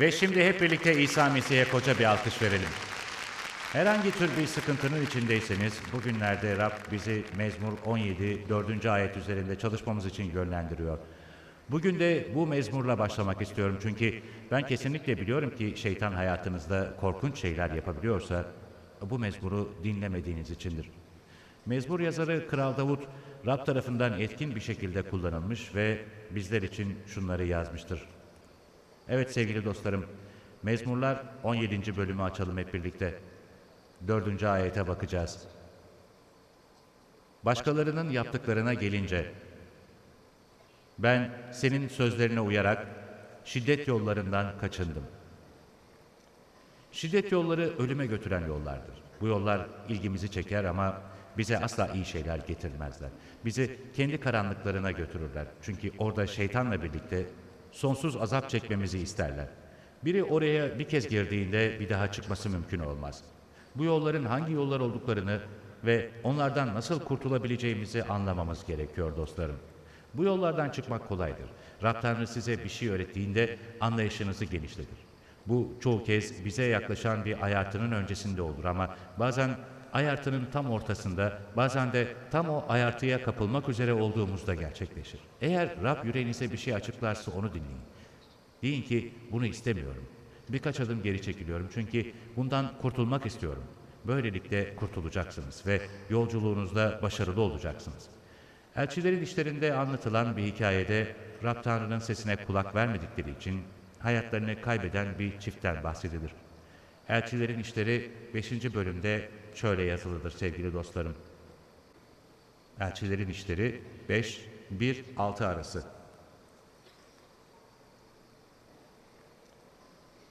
Ve şimdi hep birlikte İsa Mesih'e koca bir alkış verelim. Herhangi tür bir sıkıntının içindeyseniz bugünlerde Rab bizi Mezmur 17 4. ayet üzerinde çalışmamız için yönlendiriyor. Bugün de bu mezmurla başlamak istiyorum çünkü ben kesinlikle biliyorum ki şeytan hayatınızda korkunç şeyler yapabiliyorsa bu mezmuru dinlemediğiniz içindir. Mezmur yazarı Kral Davut Rab tarafından etkin bir şekilde kullanılmış ve bizler için şunları yazmıştır. Evet sevgili dostlarım, Mezmurlar 17. bölümü açalım hep birlikte. 4. ayete bakacağız. Başkalarının yaptıklarına gelince, ben senin sözlerine uyarak şiddet yollarından kaçındım. Şiddet yolları ölüme götüren yollardır. Bu yollar ilgimizi çeker ama bize asla iyi şeyler getirmezler. Bizi kendi karanlıklarına götürürler. Çünkü orada şeytanla birlikte sonsuz azap çekmemizi isterler. Biri oraya bir kez girdiğinde bir daha çıkması mümkün olmaz. Bu yolların hangi yollar olduklarını ve onlardan nasıl kurtulabileceğimizi anlamamız gerekiyor dostlarım. Bu yollardan çıkmak kolaydır. Rab Tanrı size bir şey öğrettiğinde anlayışınızı genişletir. Bu çoğu kez bize yaklaşan bir ayartının öncesinde olur ama bazen ayartının tam ortasında, bazen de tam o ayartıya kapılmak üzere olduğumuzda gerçekleşir. Eğer Rab yüreğinize bir şey açıklarsa onu dinleyin. Deyin ki bunu istemiyorum. Birkaç adım geri çekiliyorum çünkü bundan kurtulmak istiyorum. Böylelikle kurtulacaksınız ve yolculuğunuzda başarılı olacaksınız. Elçilerin işlerinde anlatılan bir hikayede Rab Tanrı'nın sesine kulak vermedikleri için hayatlarını kaybeden bir çiftten bahsedilir. Elçilerin işleri 5. bölümde şöyle yazılıdır sevgili dostlarım. Elçilerin işleri 5, 1, 6 arası.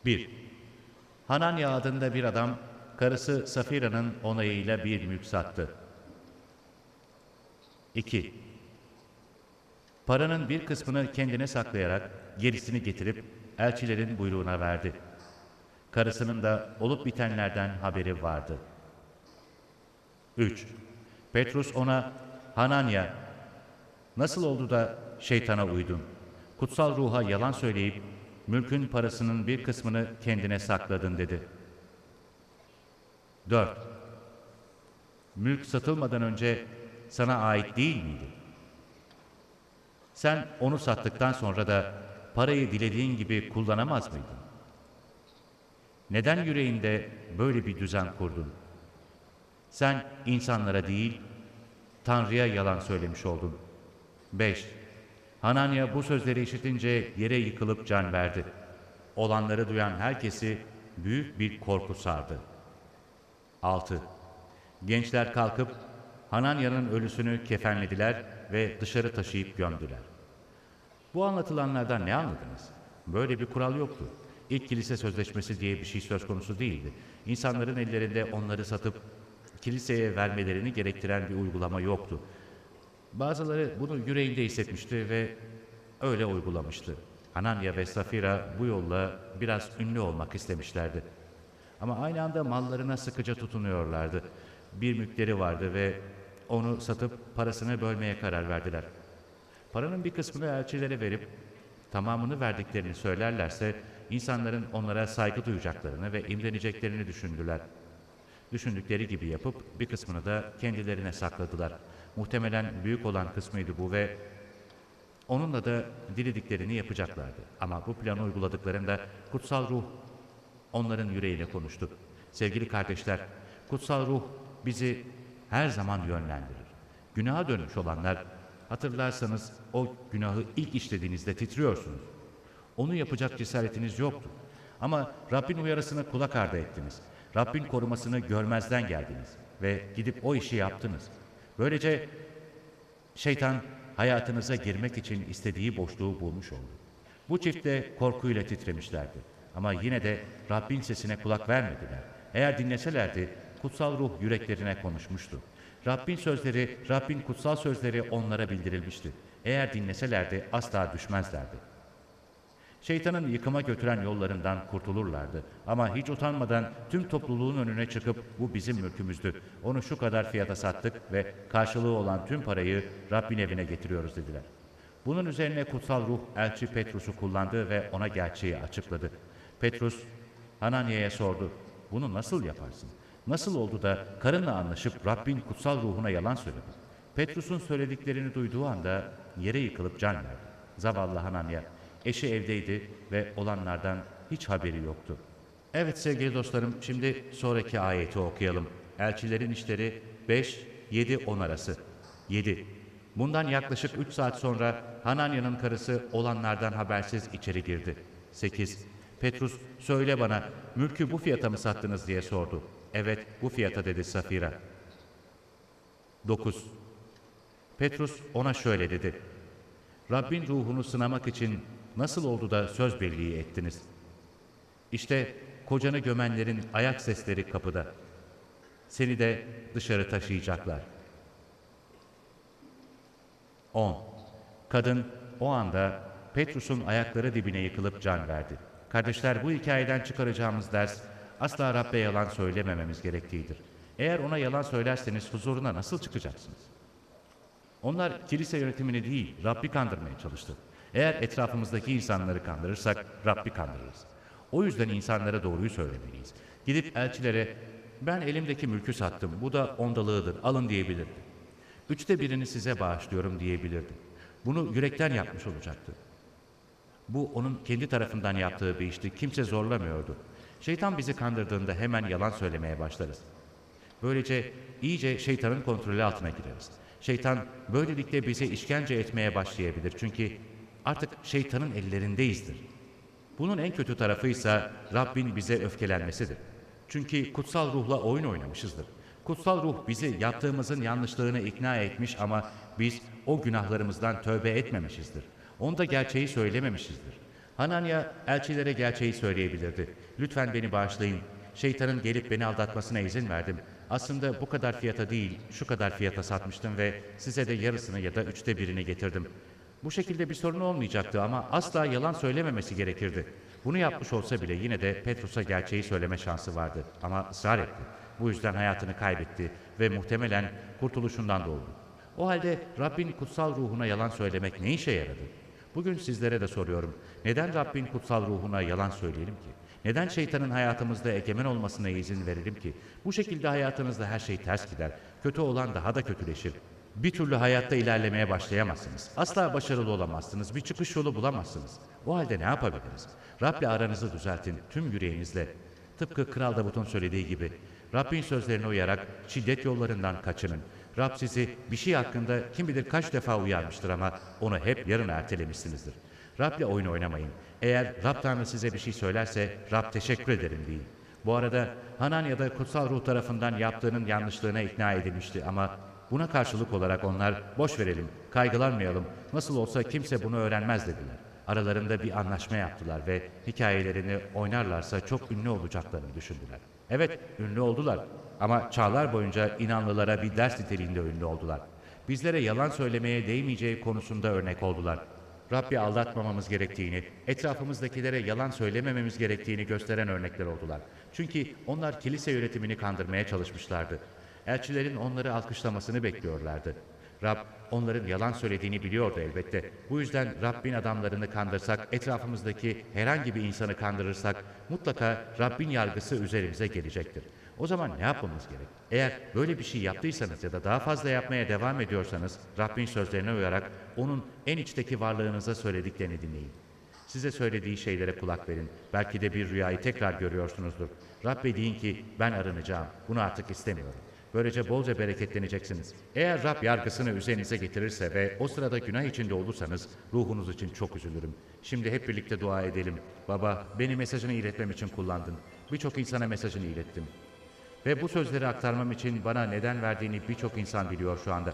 1. Hananya adında bir adam karısı Safira'nın onayıyla bir mülk sattı. 2. Paranın bir kısmını kendine saklayarak gerisini getirip elçilerin buyruğuna verdi. Karısının da olup bitenlerden haberi vardı. 3. Petrus ona, Hananya, nasıl oldu da şeytana uydun? Kutsal ruha yalan söyleyip mülkün parasının bir kısmını kendine sakladın dedi. 4. Mülk satılmadan önce sana ait değil miydi? Sen onu sattıktan sonra da parayı dilediğin gibi kullanamaz mıydın? Neden yüreğinde böyle bir düzen kurdun? Sen insanlara değil, Tanrı'ya yalan söylemiş oldun. 5. Hananya bu sözleri işitince yere yıkılıp can verdi. Olanları duyan herkesi büyük bir korku sardı. 6. Gençler kalkıp Hananya'nın ölüsünü kefenlediler ve dışarı taşıyıp gömdüler. Bu anlatılanlardan ne anladınız? Böyle bir kural yoktu. İlk kilise sözleşmesi diye bir şey söz konusu değildi. İnsanların ellerinde onları satıp kiliseye vermelerini gerektiren bir uygulama yoktu. Bazıları bunu yüreğinde hissetmişti ve öyle uygulamıştı. Hananya ve Safira bu yolla biraz ünlü olmak istemişlerdi. Ama aynı anda mallarına sıkıca tutunuyorlardı. Bir mülkleri vardı ve onu satıp parasını bölmeye karar verdiler. Paranın bir kısmını elçilere verip tamamını verdiklerini söylerlerse insanların onlara saygı duyacaklarını ve imreneceklerini düşündüler. Düşündükleri gibi yapıp bir kısmını da kendilerine sakladılar. Muhtemelen büyük olan kısmıydı bu ve onunla da dilediklerini yapacaklardı. Ama bu planı uyguladıklarında kutsal ruh onların yüreğiyle konuştu. Sevgili kardeşler, kutsal ruh bizi her zaman yönlendirir. Günaha dönmüş olanlar, hatırlarsanız o günahı ilk işlediğinizde titriyorsunuz. Onu yapacak cesaretiniz yoktu. Ama Rabbin uyarısına kulak ardı ettiniz. Rabbin korumasını görmezden geldiniz ve gidip o işi yaptınız. Böylece şeytan hayatınıza girmek için istediği boşluğu bulmuş oldu. Bu çift de korkuyla titremişlerdi. Ama yine de Rabbin sesine kulak vermediler. Eğer dinleselerdi kutsal ruh yüreklerine konuşmuştu. Rabbin sözleri, Rabbin kutsal sözleri onlara bildirilmişti. Eğer dinleselerdi asla düşmezlerdi. Şeytanın yıkıma götüren yollarından kurtulurlardı. Ama hiç utanmadan tüm topluluğun önüne çıkıp bu bizim mülkümüzdü. Onu şu kadar fiyata sattık ve karşılığı olan tüm parayı Rabbin evine getiriyoruz dediler. Bunun üzerine kutsal ruh elçi Petrus'u kullandı ve ona gerçeği açıkladı. Petrus, Hananya'ya sordu. Bunu nasıl yaparsın? Nasıl oldu da karınla anlaşıp Rabbin kutsal ruhuna yalan söyledin? Petrus'un söylediklerini duyduğu anda yere yıkılıp can verdi. Zavallı Hananya, eşi evdeydi ve olanlardan hiç haberi yoktu. Evet sevgili dostlarım, şimdi sonraki ayeti okuyalım. Elçilerin işleri 5, 7, 10 arası. 7. Bundan yaklaşık 3 saat sonra Hananya'nın karısı olanlardan habersiz içeri girdi. 8. Petrus, söyle bana, mülkü bu fiyata mı sattınız diye sordu. Evet, bu fiyata dedi Safira. 9. Petrus ona şöyle dedi. Rabbin ruhunu sınamak için nasıl oldu da söz birliği ettiniz? İşte kocanı gömenlerin ayak sesleri kapıda. Seni de dışarı taşıyacaklar. 10. Kadın o anda Petrus'un ayakları dibine yıkılıp can verdi. Kardeşler bu hikayeden çıkaracağımız ders asla Rabbe yalan söylemememiz gerektiğidir. Eğer ona yalan söylerseniz huzuruna nasıl çıkacaksınız? Onlar kilise yönetimini değil, Rabbi kandırmaya çalıştı. Eğer etrafımızdaki insanları kandırırsak, Rabbi kandırırız. O yüzden insanlara doğruyu söylemeliyiz. Gidip elçilere, ben elimdeki mülkü sattım, bu da ondalığıdır, alın diyebilirdi. Üçte birini size bağışlıyorum diyebilirdi. Bunu yürekten yapmış olacaktı. Bu onun kendi tarafından yaptığı bir işti, kimse zorlamıyordu. Şeytan bizi kandırdığında hemen yalan söylemeye başlarız. Böylece iyice şeytanın kontrolü altına gireriz. Şeytan böylelikle bize işkence etmeye başlayabilir. Çünkü artık şeytanın ellerindeyizdir. Bunun en kötü tarafı ise Rabbin bize öfkelenmesidir. Çünkü kutsal ruhla oyun oynamışızdır. Kutsal ruh bizi yaptığımızın yanlışlığını ikna etmiş ama biz o günahlarımızdan tövbe etmemişizdir. Onda gerçeği söylememişizdir. Hananya elçilere gerçeği söyleyebilirdi. Lütfen beni bağışlayın. Şeytanın gelip beni aldatmasına izin verdim. Aslında bu kadar fiyata değil, şu kadar fiyata satmıştım ve size de yarısını ya da üçte birini getirdim. Bu şekilde bir sorun olmayacaktı ama asla yalan söylememesi gerekirdi. Bunu yapmış olsa bile yine de Petrus'a gerçeği söyleme şansı vardı ama ısrar etti. Bu yüzden hayatını kaybetti ve muhtemelen kurtuluşundan doğdu. O halde Rabbin kutsal ruhuna yalan söylemek ne işe yaradı? Bugün sizlere de soruyorum. Neden Rabbin kutsal ruhuna yalan söyleyelim ki? Neden şeytanın hayatımızda egemen olmasına izin verelim ki? Bu şekilde hayatınızda her şey ters gider. Kötü olan daha da kötüleşir. Bir türlü hayatta ilerlemeye başlayamazsınız. Asla başarılı olamazsınız. Bir çıkış yolu bulamazsınız. O halde ne yapabiliriz? Rab'le aranızı düzeltin tüm yüreğinizle. Tıpkı Kral Davut'un söylediği gibi. Rabbin sözlerine uyarak şiddet yollarından kaçının. Rab sizi bir şey hakkında kim bilir kaç defa uyarmıştır ama onu hep yarın ertelemişsinizdir. Rab'le oyun oynamayın. Eğer Rab Tanrı size bir şey söylerse Rab teşekkür ederim deyin. Bu arada Hananya'da kutsal ruh tarafından yaptığının yanlışlığına ikna edilmişti ama buna karşılık olarak onlar boş verelim, kaygılanmayalım, nasıl olsa kimse bunu öğrenmez dediler. Aralarında bir anlaşma yaptılar ve hikayelerini oynarlarsa çok ünlü olacaklarını düşündüler. Evet, ünlü oldular ama çağlar boyunca inanlılara bir ders niteliğinde ünlü oldular. Bizlere yalan söylemeye değmeyeceği konusunda örnek oldular. Rabbi aldatmamamız gerektiğini, etrafımızdakilere yalan söylemememiz gerektiğini gösteren örnekler oldular. Çünkü onlar kilise yönetimini kandırmaya çalışmışlardı. Elçilerin onları alkışlamasını bekliyorlardı. Rab onların yalan söylediğini biliyordu elbette. Bu yüzden Rabbin adamlarını kandırsak, etrafımızdaki herhangi bir insanı kandırırsak mutlaka Rabbin yargısı üzerimize gelecektir. O zaman ne yapmamız gerek? Eğer böyle bir şey yaptıysanız ya da daha fazla yapmaya devam ediyorsanız Rabbin sözlerine uyarak onun en içteki varlığınıza söylediklerini dinleyin. Size söylediği şeylere kulak verin. Belki de bir rüyayı tekrar görüyorsunuzdur. Rabbe deyin ki ben arınacağım. Bunu artık istemiyorum. Böylece bolca bereketleneceksiniz. Eğer Rab yargısını üzerinize getirirse ve o sırada günah içinde olursanız ruhunuz için çok üzülürüm. Şimdi hep birlikte dua edelim. Baba beni mesajını iletmem için kullandın. Birçok insana mesajını ilettim. Ve bu sözleri aktarmam için bana neden verdiğini birçok insan biliyor şu anda.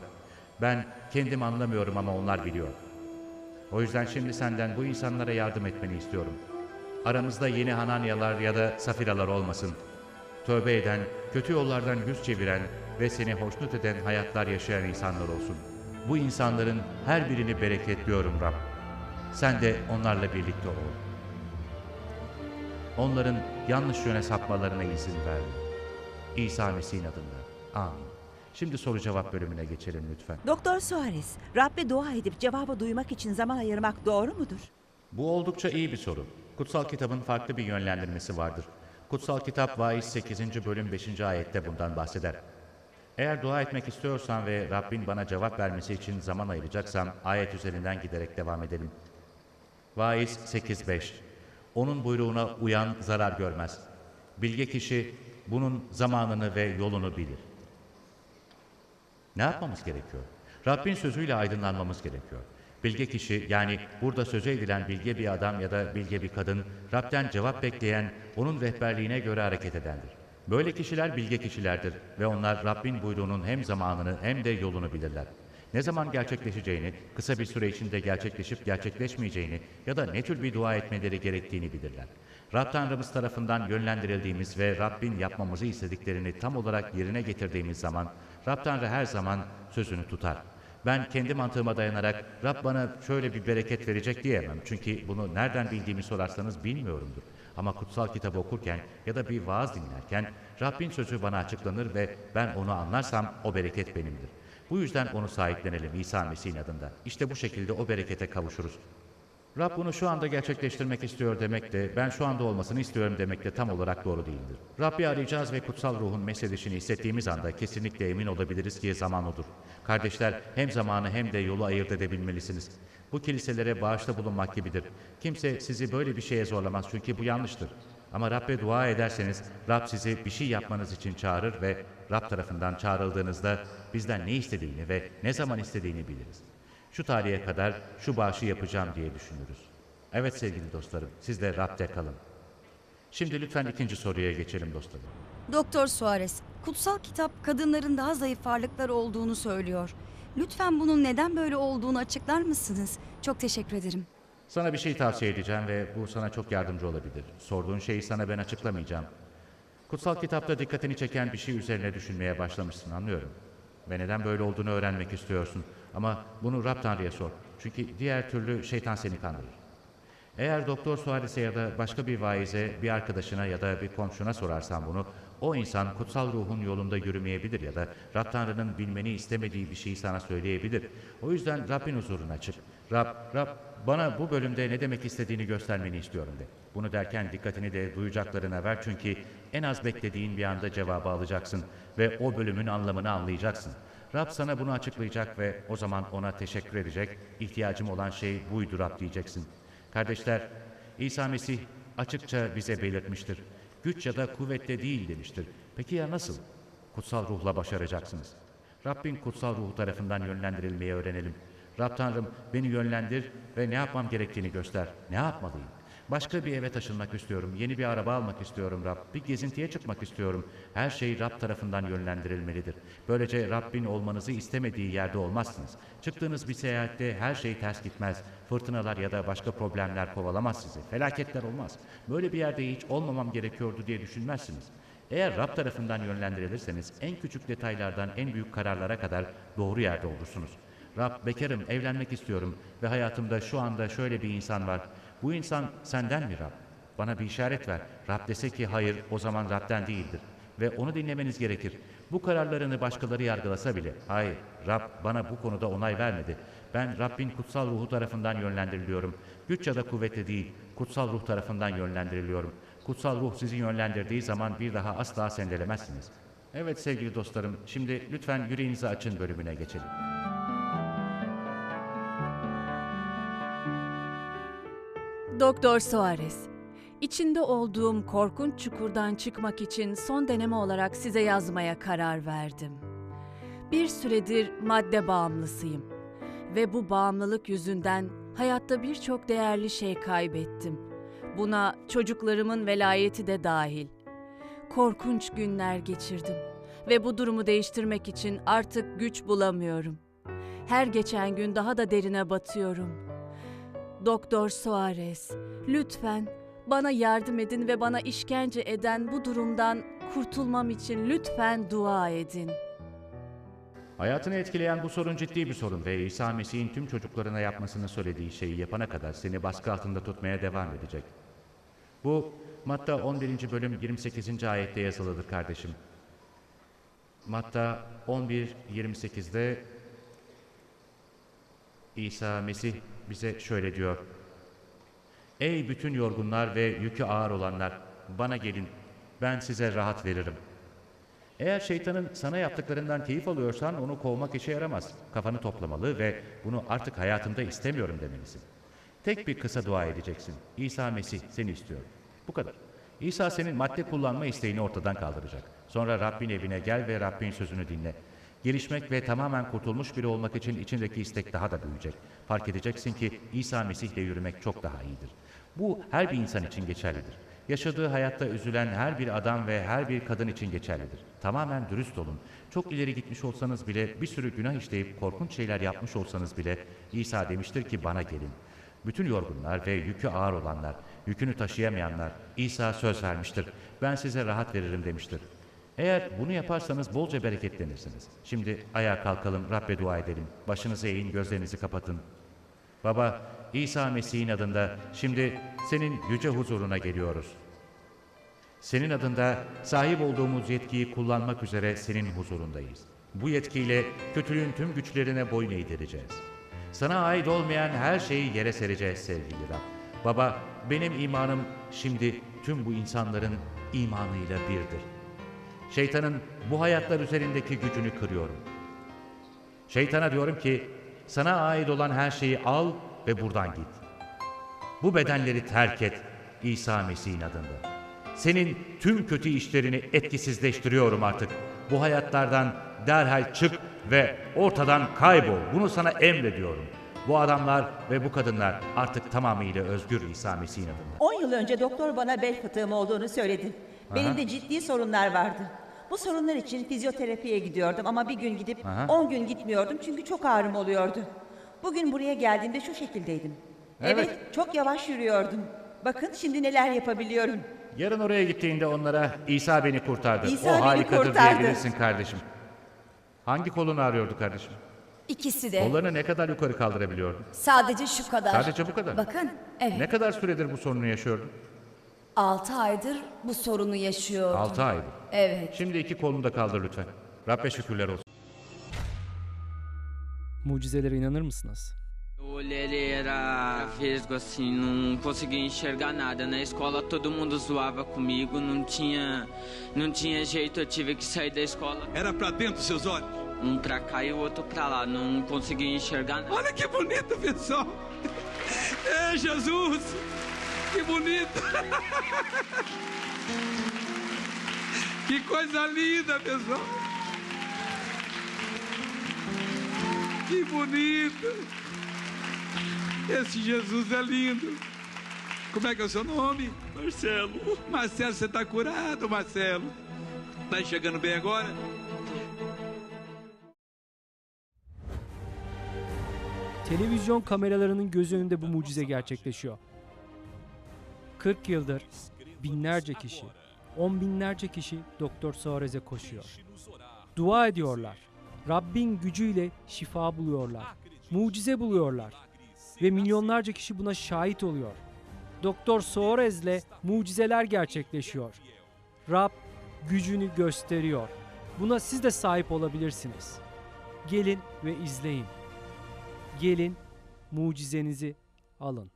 Ben kendim anlamıyorum ama onlar biliyor. O yüzden şimdi senden bu insanlara yardım etmeni istiyorum. Aramızda yeni Hananyalar ya da Safiralar olmasın. Tövbe eden, kötü yollardan yüz çeviren ve seni hoşnut eden hayatlar yaşayan insanlar olsun. Bu insanların her birini bereketliyorum Rab. Sen de onlarla birlikte ol. Onların yanlış yöne sapmalarına izin verme. İsa Mesih'in adında. Amin. Şimdi soru cevap bölümüne geçelim lütfen. Doktor Suarez, Rabbe dua edip cevabı duymak için zaman ayırmak doğru mudur? Bu oldukça iyi bir soru. Kutsal kitabın farklı bir yönlendirmesi vardır. Kutsal kitap Vaiz 8. bölüm 5. ayette bundan bahseder. Eğer dua etmek istiyorsan ve Rabbin bana cevap vermesi için zaman ayıracaksam ayet üzerinden giderek devam edelim. Vaiz 8.5 Onun buyruğuna uyan zarar görmez. Bilge kişi bunun zamanını ve yolunu bilir. Ne yapmamız gerekiyor? Rabbin sözüyle aydınlanmamız gerekiyor. Bilge kişi yani burada sözü edilen bilge bir adam ya da bilge bir kadın Rab'den cevap bekleyen, onun rehberliğine göre hareket edendir. Böyle kişiler bilge kişilerdir ve onlar Rabbin buyruğunun hem zamanını hem de yolunu bilirler. Ne zaman gerçekleşeceğini, kısa bir süre içinde gerçekleşip gerçekleşmeyeceğini ya da ne tür bir dua etmeleri gerektiğini bilirler. Rab Tanrımız tarafından yönlendirildiğimiz ve Rabbin yapmamızı istediklerini tam olarak yerine getirdiğimiz zaman Rab Tanrı her zaman sözünü tutar. Ben kendi mantığıma dayanarak Rab bana şöyle bir bereket verecek diyemem. Çünkü bunu nereden bildiğimi sorarsanız bilmiyorumdur. Ama kutsal kitabı okurken ya da bir vaaz dinlerken Rabbin sözü bana açıklanır ve ben onu anlarsam o bereket benimdir. Bu yüzden onu sahiplenelim İsa Mesih'in adında. İşte bu şekilde o berekete kavuşuruz. Rab bunu şu anda gerçekleştirmek istiyor demek de ben şu anda olmasını istiyorum demek de tam olarak doğru değildir. Rabbi arayacağız ve kutsal ruhun mesedişini hissettiğimiz anda kesinlikle emin olabiliriz ki zaman odur. Kardeşler hem zamanı hem de yolu ayırt edebilmelisiniz. Bu kiliselere bağışta bulunmak gibidir. Kimse sizi böyle bir şeye zorlamaz çünkü bu yanlıştır. Ama Rabbe dua ederseniz Rab sizi bir şey yapmanız için çağırır ve Rab tarafından çağrıldığınızda bizden ne istediğini ve ne zaman istediğini biliriz. Şu tarihe kadar şu bağışı yapacağım diye düşünürüz. Evet sevgili dostlarım, siz de Rab'de kalın. Şimdi lütfen ikinci soruya geçelim dostlarım. Doktor Suarez, kutsal kitap kadınların daha zayıf varlıklar olduğunu söylüyor. Lütfen bunun neden böyle olduğunu açıklar mısınız? Çok teşekkür ederim. Sana bir şey tavsiye edeceğim ve bu sana çok yardımcı olabilir. Sorduğun şeyi sana ben açıklamayacağım. Kutsal kitapta dikkatini çeken bir şey üzerine düşünmeye başlamışsın anlıyorum. Ve neden böyle olduğunu öğrenmek istiyorsun. Ama bunu Rab Tanrı'ya sor. Çünkü diğer türlü şeytan seni kandırır. Eğer Doktor Suarez'e ya da başka bir vaize, bir arkadaşına ya da bir komşuna sorarsan bunu, o insan kutsal ruhun yolunda yürümeyebilir ya da Rab Tanrı'nın bilmeni istemediği bir şeyi sana söyleyebilir. O yüzden Rabbin huzuruna çık. Rab, Rab bana bu bölümde ne demek istediğini göstermeni istiyorum de. Bunu derken dikkatini de duyacaklarına ver çünkü en az beklediğin bir anda cevabı alacaksın ve o bölümün anlamını anlayacaksın. Rab sana bunu açıklayacak ve o zaman ona teşekkür edecek. İhtiyacım olan şey buydu Rab diyeceksin. Kardeşler, İsa Mesih açıkça bize belirtmiştir. Güç ya da kuvvetle değil demiştir. Peki ya nasıl? Kutsal ruhla başaracaksınız. Rabbin kutsal ruhu tarafından yönlendirilmeyi öğrenelim. Rab Tanrım beni yönlendir ve ne yapmam gerektiğini göster. Ne yapmalıyım? Başka bir eve taşınmak istiyorum. Yeni bir araba almak istiyorum Rab. Bir gezintiye çıkmak istiyorum. Her şey Rab tarafından yönlendirilmelidir. Böylece Rabbin olmanızı istemediği yerde olmazsınız. Çıktığınız bir seyahatte her şey ters gitmez. Fırtınalar ya da başka problemler kovalamaz sizi. Felaketler olmaz. Böyle bir yerde hiç olmamam gerekiyordu diye düşünmezsiniz. Eğer Rab tarafından yönlendirilirseniz en küçük detaylardan en büyük kararlara kadar doğru yerde olursunuz. Rab bekarım, evlenmek istiyorum ve hayatımda şu anda şöyle bir insan var. Bu insan senden mi Rab? Bana bir işaret ver. Rab dese ki hayır, o zaman Rab'den değildir. Ve onu dinlemeniz gerekir. Bu kararlarını başkaları yargılasa bile, hayır, Rab bana bu konuda onay vermedi. Ben Rabbin kutsal ruhu tarafından yönlendiriliyorum. Güç ya da kuvvetle değil, kutsal ruh tarafından yönlendiriliyorum. Kutsal ruh sizi yönlendirdiği zaman bir daha asla sendelemezsiniz. Evet sevgili dostlarım, şimdi lütfen yüreğinizi açın bölümüne geçelim. Doktor Suarez, içinde olduğum korkunç çukurdan çıkmak için son deneme olarak size yazmaya karar verdim. Bir süredir madde bağımlısıyım ve bu bağımlılık yüzünden hayatta birçok değerli şey kaybettim. Buna çocuklarımın velayeti de dahil. Korkunç günler geçirdim ve bu durumu değiştirmek için artık güç bulamıyorum. Her geçen gün daha da derine batıyorum. Doktor Suarez, lütfen bana yardım edin ve bana işkence eden bu durumdan kurtulmam için lütfen dua edin. Hayatını etkileyen bu sorun ciddi bir sorun ve İsa Mesih'in tüm çocuklarına yapmasını söylediği şeyi yapana kadar seni baskı altında tutmaya devam edecek. Bu Matta 11. bölüm 28. ayette yazılıdır kardeşim. Matta 11-28'de İsa Mesih bize şöyle diyor. Ey bütün yorgunlar ve yükü ağır olanlar, bana gelin, ben size rahat veririm. Eğer şeytanın sana yaptıklarından keyif alıyorsan onu kovmak işe yaramaz. Kafanı toplamalı ve bunu artık hayatımda istemiyorum demelisin. Tek bir kısa dua edeceksin. İsa Mesih seni istiyor. Bu kadar. İsa senin madde kullanma isteğini ortadan kaldıracak. Sonra Rabbin evine gel ve Rabbin sözünü dinle. Gelişmek ve tamamen kurtulmuş biri olmak için içindeki istek daha da büyüyecek. Fark edeceksin ki İsa Mesih'le yürümek çok daha iyidir. Bu her bir insan için geçerlidir. Yaşadığı hayatta üzülen her bir adam ve her bir kadın için geçerlidir. Tamamen dürüst olun. Çok ileri gitmiş olsanız bile, bir sürü günah işleyip korkunç şeyler yapmış olsanız bile İsa demiştir ki bana gelin. Bütün yorgunlar ve yükü ağır olanlar, yükünü taşıyamayanlar İsa söz vermiştir. Ben size rahat veririm demiştir. Eğer bunu yaparsanız bolca bereketlenirsiniz. Şimdi ayağa kalkalım, Rabbe dua edelim. Başınızı eğin, gözlerinizi kapatın. Baba, İsa Mesih'in adında şimdi senin yüce huzuruna geliyoruz. Senin adında sahip olduğumuz yetkiyi kullanmak üzere senin huzurundayız. Bu yetkiyle kötülüğün tüm güçlerine boyun eğdireceğiz. Sana ait olmayan her şeyi yere sereceğiz sevgili Rab. Baba, benim imanım şimdi tüm bu insanların imanıyla birdir. Şeytanın bu hayatlar üzerindeki gücünü kırıyorum. Şeytana diyorum ki, sana ait olan her şeyi al ve buradan git. Bu bedenleri terk et İsa Mesih'in adında. Senin tüm kötü işlerini etkisizleştiriyorum artık. Bu hayatlardan derhal çık ve ortadan kaybol. Bunu sana emrediyorum. Bu adamlar ve bu kadınlar artık tamamıyla özgür İsa Mesih'in adında. 10 yıl önce doktor bana bel fıtığım olduğunu söyledi. Benim de ciddi sorunlar vardı. Bu sorunlar için fizyoterapiye gidiyordum ama bir gün gidip Aha. 10 gün gitmiyordum çünkü çok ağrım oluyordu. Bugün buraya geldiğimde şu şekildeydim. Evet. Evet, çok yavaş yürüyordum. Bakın şimdi neler yapabiliyorum. Yarın oraya gittiğinde onlara İsa beni kurtardı. İsa o beni harikadır kurtardı. diyebilirsin kardeşim. Hangi kolunu ağrıyordu kardeşim? İkisi de. Kollarını ne kadar yukarı kaldırabiliyordun? Sadece şu kadar. Sadece bu kadar. Bakın, evet. Ne kadar süredir bu sorunu yaşıyordun? 6 aydır bu sorunu yaşıyordum. 6 aydır. Evet. Şimdi iki kolunu da kaldır lütfen. Rabbe şükürler olsun. Mucizelere inanır mısınız? Ele era vesgo assim, não conseguia enxergar nada. Na escola todo mundo zoava comigo, não tinha, não tinha jeito, eu tive que sair da escola. Era pra dentro seus olhos? Um pra cá e o outro pra lá, não conseguia enxergar nada. Olha que bonito, pessoal. É Jesus. Que bonito. Que coisa linda, pessoal. Que bonito. Esse Jesus é lindo. Como é que é o seu nome? Marcelo. Marcelo, você tá curado, Marcelo. Tá enxergando bem agora? Televizyon kameralarının göz önünde bu mucize gerçekleşiyor. 40 yıldır binlerce kişi, on binlerce kişi Doktor Suarez'e koşuyor. Dua ediyorlar. Rabbin gücüyle şifa buluyorlar. Mucize buluyorlar. Ve milyonlarca kişi buna şahit oluyor. Doktor Suarez'le mucizeler gerçekleşiyor. Rab gücünü gösteriyor. Buna siz de sahip olabilirsiniz. Gelin ve izleyin. Gelin mucizenizi alın.